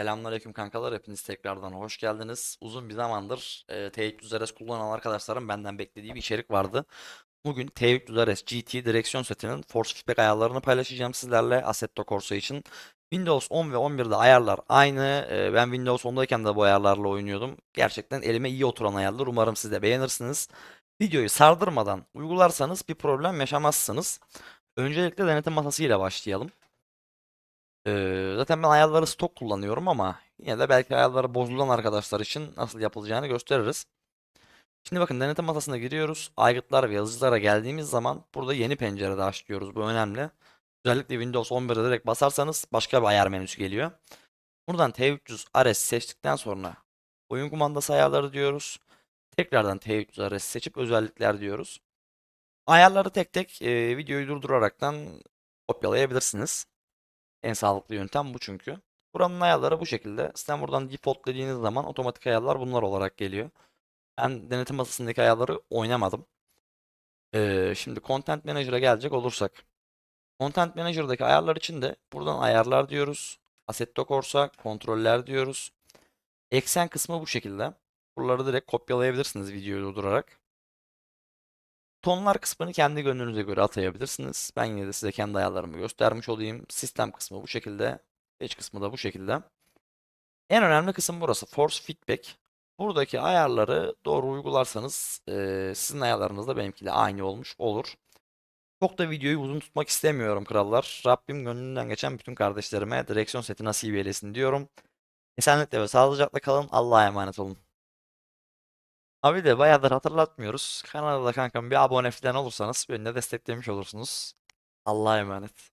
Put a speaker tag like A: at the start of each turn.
A: Selamünaleyküm kankalar. Hepiniz tekrardan hoş geldiniz. Uzun bir zamandır e, T300RS kullanan arkadaşlarım benden beklediği bir içerik vardı. Bugün T300RS GT direksiyon setinin force feedback ayarlarını paylaşacağım sizlerle Assetto Corsa için. Windows 10 ve 11'de ayarlar aynı. E, ben Windows 10'dayken de bu ayarlarla oynuyordum. Gerçekten elime iyi oturan ayarlar. Umarım siz de beğenirsiniz. Videoyu sardırmadan uygularsanız bir problem yaşamazsınız. Öncelikle denetim masasıyla başlayalım. Ee, zaten ben ayarları stok kullanıyorum ama yine de belki ayarları bozulan arkadaşlar için nasıl yapılacağını gösteririz. Şimdi bakın denetim masasına giriyoruz. Aygıtlar ve yazıcılara geldiğimiz zaman burada yeni pencerede açıyoruz. Bu önemli. Özellikle Windows 11'de direkt basarsanız başka bir ayar menüsü geliyor. Buradan T300 RS seçtikten sonra oyun kumandası ayarları diyoruz. Tekrardan T300 RS seçip özellikler diyoruz. Ayarları tek tek e, videoyu durduraraktan kopyalayabilirsiniz. En sağlıklı yöntem bu çünkü. Buranın ayarları bu şekilde. Sen buradan default dediğiniz zaman otomatik ayarlar bunlar olarak geliyor. Ben denetim masasındaki ayarları oynamadım. Ee, şimdi Content Manager'a gelecek olursak. Content Manager'daki ayarlar için de buradan ayarlar diyoruz. Assetto Corsa, kontroller diyoruz. Eksen kısmı bu şekilde. Buraları direkt kopyalayabilirsiniz videoyu durdurarak. Tonlar kısmını kendi gönlünüze göre atayabilirsiniz. Ben yine de size kendi ayarlarımı göstermiş olayım. Sistem kısmı bu şekilde. Patch kısmı da bu şekilde. En önemli kısım burası. Force Feedback. Buradaki ayarları doğru uygularsanız eee, sizin ayarlarınız da benimkiyle aynı olmuş olur. Çok da videoyu uzun tutmak istemiyorum krallar. Rabbim gönlünden geçen bütün kardeşlerime direksiyon seti nasip eylesin diyorum. Esenlikle ve sağlıcakla kalın. Allah'a emanet olun. Abi de bayağıdır hatırlatmıyoruz. Kanalda kankam bir abone falan olursanız beni de desteklemiş olursunuz. Allah'a emanet.